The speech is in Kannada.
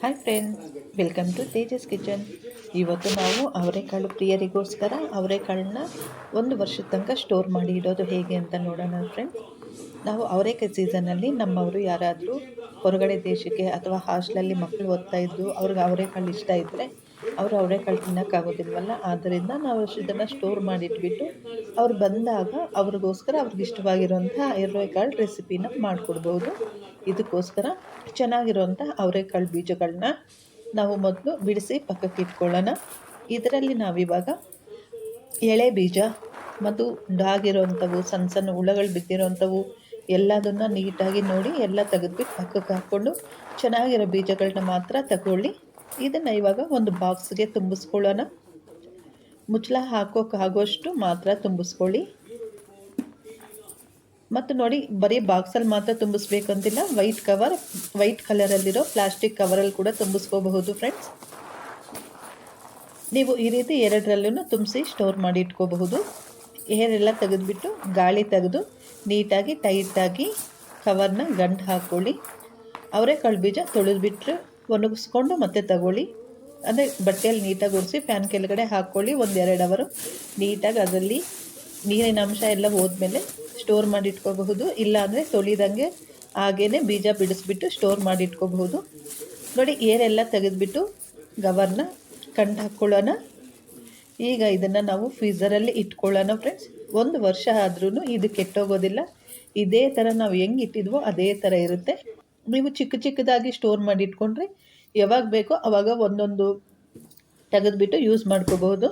Hi friends welcome to Tejas kitchen ಇವತ್ತು ನಾವು ಅವರೆಕಾಳು ಪ್ರಿಯರಿಗೋಸ್ಕರ ಅವರೆಕಾಳನ್ನ ಒಂದು ವರ್ಷದ ತನಕ ಸ್ಟೋರ್ ಮಾಡಿ ಇಡೋದು ಹೇಗೆ ಅಂತ ನೋಡೋಣ ಫ್ರೆಂಡ್ಸ್ ನಾವು ಅವರೆಕಾಯಿ ಸೀಸನಲ್ಲಿ ನಮ್ಮವರು ಯಾರಾದರೂ ಹೊರಗಡೆ ದೇಶಕ್ಕೆ ಅಥವಾ ಹಾಸ್ಟ್ಲಲ್ಲಿ ಮಕ್ಕಳು ಓದ್ತಾ ಇದ್ದು ಅವ್ರಿಗೆ ಅವರೆಕಾಳು ಇಷ್ಟ ಇದ್ದರೆ ಅವರು ಅವರೆಕಾಳು ತಿನ್ನೋಕ್ಕಾಗೋದಿಲ್ವಲ್ಲ ಆದ್ದರಿಂದ ನಾವು ಇದನ್ನು ಸ್ಟೋರ್ ಮಾಡಿಟ್ಬಿಟ್ಟು ಅವ್ರು ಬಂದಾಗ ಅವ್ರಿಗೋಸ್ಕರ ಅವ್ರಿಗೆ ಇಷ್ಟವಾಗಿರೋಂಥ ಕಾಳು ರೆಸಿಪಿನ ಮಾಡಿಕೊಡ್ಬೋದು. ಇದಕ್ಕೋಸ್ಕರ ಚೆನ್ನಾಗಿರುವಂಥ ಅವರೆಕಾಳು ಬೀಜಗಳನ್ನ ನಾವು ಮೊದಲು ಬಿಡಿಸಿ ಪಕ್ಕಕ್ಕೆ ಇಟ್ಕೊಳ್ಳೋಣ. ಇದರಲ್ಲಿ ನಾವಿವಾಗ ಎಳೆ ಬೀಜ ಮತ್ತು ಡಾಗಿರೋವಂಥವು ಸಣ್ಣ ಸಣ್ಣ ಹುಳಗಳು ಬಿದ್ದಿರೋವಂಥವು ಎಲ್ಲದನ್ನು ನೀಟಾಗಿ ನೋಡಿ ಎಲ್ಲ ತೆಗೆದುಬಿಟ್ಟು ಪಕ್ಕಕ್ಕೆ ಹಾಕ್ಕೊಂಡು ಚೆನ್ನಾಗಿರೋ ಬೀಜಗಳನ್ನ ಮಾತ್ರ ತಗೊಳ್ಳಿ. ಇದನ್ನು ಇವಾಗ ಒಂದು ಬಾಕ್ಸ್ಗೆ ತುಂಬಿಸ್ಕೊಳ್ಳೋಣ. ಮುಚ್ಚಳ ಹಾಕೋಕ್ಕಾಗೋಷ್ಟು ಮಾತ್ರ ತುಂಬಿಸ್ಕೊಳ್ಳಿ. ಮತ್ತು ನೋಡಿ, ಬರೀ ಬಾಕ್ಸಲ್ಲಿ ಮಾತ್ರ ತುಂಬಿಸ್ಬೇಕಂತಿಲ್ಲ, ವೈಟ್ ಕವರ್, ವೈಟ್ ಕಲರಲ್ಲಿರೋ ಪ್ಲಾಸ್ಟಿಕ್ ಕವರಲ್ಲಿ ಕೂಡ ತುಂಬಿಸ್ಕೋಬಹುದು ಫ್ರೆಂಡ್ಸ್. ನೀವು ಈ ರೀತಿ ಎರಡರಲ್ಲೂ ತುಂಬಿಸಿ ಸ್ಟೋರ್ ಮಾಡಿ ಇಟ್ಕೋಬಹುದು. ಏರೆಲ್ಲ ತೆಗೆದುಬಿಟ್ಟು ಗಾಳಿ ತೆಗೆದು ನೀಟಾಗಿ, ಟೈಟಾಗಿ ಕವರ್ನ ಗಂಟು ಹಾಕ್ಕೊಳ್ಳಿ ಅವರೆಕಾಳು ಬೀಜ ತೊಳೆದ್ಬಿಟ್ರೆ ಒಣಗಿಸ್ಕೊಂಡು ಮತ್ತೆ ತಗೊಳ್ಳಿ. ಅಂದರೆ ಬಟ್ಟೆಯಲ್ಲಿ ನೀಟಾಗಿ ಒರೆಸಿ ಫ್ಯಾನ್ ಕೆಳಗಡೆ ಹಾಕ್ಕೊಳ್ಳಿ ಒಂದು ಎರಡು ಅವರು. ನೀಟಾಗಿ ಅದರಲ್ಲಿ ನೀರಿನ ಅಂಶ ಎಲ್ಲ ಹೋದ್ಮೇಲೆ ಸ್ಟೋರ್ ಮಾಡಿ ಇಟ್ಕೋಬಹುದು ಇಲ್ಲ ಅಂದರೆ ತೊಳಿದಂಗೆ ಹಾಗೇ ಬೀಜ ಬಿಡಿಸ್ಬಿಟ್ಟು ಸ್ಟೋರ್ ಮಾಡಿ ಇಟ್ಕೋಬಹುದು ನೋಡಿ ಏರೆಲ್ಲ ತೆಗೆದುಬಿಟ್ಟು ಗವರ್ನ ಕಂಡು ಹಾಕ್ಕೊಳ್ಳೋಣ ಈಗ ಇದನ್ನು ನಾವು ಫ್ರೀಝರಲ್ಲಿ ಇಟ್ಕೊಳ್ಳೋಣ ಫ್ರೆಂಡ್ಸ್ ಒಂದು ವರ್ಷ ಆದ್ರೂ ಇದು ಕೆಟ್ಟೋಗೋದಿಲ್ಲ. ಇದೇ ಥರ ನಾವು ಹೆಂಗೆ ಇಟ್ಟಿದ್ವೋ ಅದೇ ಥರ ಇರುತ್ತೆ. ನೀವು ಚಿಕ್ಕ ಚಿಕ್ಕದಾಗಿ ಸ್ಟೋರ್ ಮಾಡಿ ಇಟ್ಕೊಂಡ್ರೆ ಯಾವಾಗ ಬೇಕೋ ಆವಾಗ ಒಂದೊಂದು ತೆಗೆದುಬಿಟ್ಟು ಯೂಸ್ ಮಾಡ್ಕೋಬಹುದು.